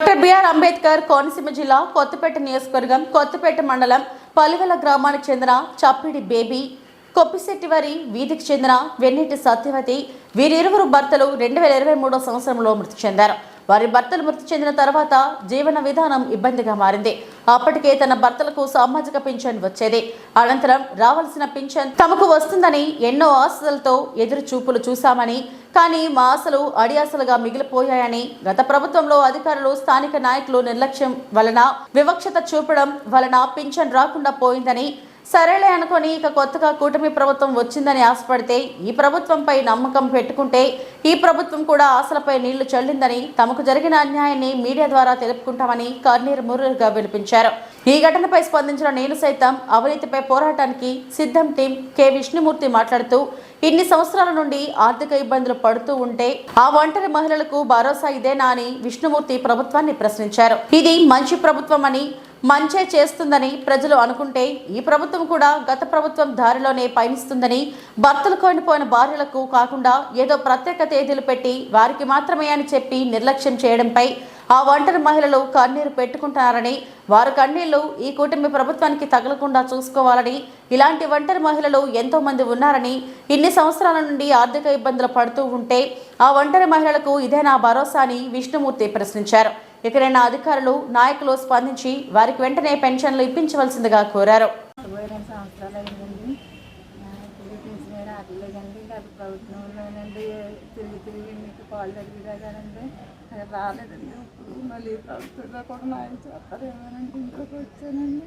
Doctor BR Ambedkar Konaseema జిల్లా కొత్తపేట నియోజకవర్గం కొత్తపేట మండలం పలువెల గ్రామానికి చెందిన చప్పిడి బేబీ కొప్పిశెట్టివారి వీధికి చెందిన వెన్నెటి సత్యవతి వీరిరువురు భర్తలు రెండు వేల ఇరవై మూడో సంవత్సరంలో మృతి చెందారు. వారి భర్తలు మృతి చెందిన తర్వాత జీవన విధానం ఇబ్బందిగా మారింది. అప్పటికే తన భర్తలకు సామాజిక పింఛన్ వచ్చేది. అనంతరం రావాల్సిన పింఛన్ తమకు వస్తుందని ఎన్నో ఆశలతో ఎదురు చూపులు చూశామని కానీ మా ఆశలు అడియాసలుగా మిగిలిపోయాయని గత ప్రభుత్వంలో అధికారులు స్థానిక నాయకులు నిర్లక్ష్యం వలన వివక్షత చూపడం వలన పింఛన్ రాకుండా పోయిందని సరేలే అనుకొని ఇక కొత్తగా కూటమి ప్రభుత్వం వచ్చిందని ఆశపడితే ఈ ప్రభుత్వంపై నమ్మకం పెట్టుకుంటే ఈ ప్రభుత్వం కూడా ఆశలపై నీళ్ళు చల్లిందని తమకు జరిగిన అన్యాయాన్ని మీడియా ద్వారా తెలుపుకుంటామని కర్నీరు ముర్రుగా వినిపించారు. ఈ ఘటనపై స్పందించిన నేను సైతం అవినీతిపై పోరాటానికి సిద్ధం టీం కె. విష్ణుమూర్తి మాట్లాడుతూ ఇన్ని సంవత్సరాల నుండి ఆర్థిక ఇబ్బందులు పడుతూ ఉంటే ఆ ఒంటరి మహిళలకు భరోసా ఇదేనా అని విష్ణుమూర్తి ప్రభుత్వాన్ని ప్రశ్నించారు. ఇది మంచి ప్రభుత్వం అని మంచే చేస్తుందని ప్రజలు అనుకుంటే ఈ ప్రభుత్వం కూడా గత ప్రభుత్వం దారిలోనే పయనిస్తుందని భర్తలు కోల్పోయిన భార్యలకు కాకుండా ఏదో ప్రత్యేక తేదీలు పెట్టి వారికి మాత్రమే అని చెప్పి నిర్లక్ష్యం చేయడంపై ఆ ఒంటరి మహిళలు కన్నీరు పెట్టుకుంటున్నారని వారు కన్నీళ్ళు ఈ కూటమి ప్రభుత్వానికి తగలకుండా చూసుకోవాలని ఇలాంటి ఒంటరి మహిళలు ఎంతో మంది ఉన్నారని ఇన్ని సంవత్సరాల నుండి ఆర్థిక ఇబ్బందులు పడుతూ ఉంటే ఆ ఒంటరి మహిళలకు ఇదే నా భరోసా అని విష్ణుమూర్తి ప్రశ్నించారు. ఇకనైనా అధికారులు నాయకులు స్పందించి వారికి వెంటనే పెన్షన్లు ఇప్పించవలసిందిగా కోరారు. ఇరవై అది సంవత్సరాలు అయిందండి ప్రభుత్వంలోనండి తిరిగి తిరిగి మీకు కాల్ కదండి అది రాలేదండి ఇప్పుడు మళ్ళీ ప్రభుత్వంలో కూడా న్యాయం చేస్తారేమోనండి ఇంట్లోకి వచ్చానండి.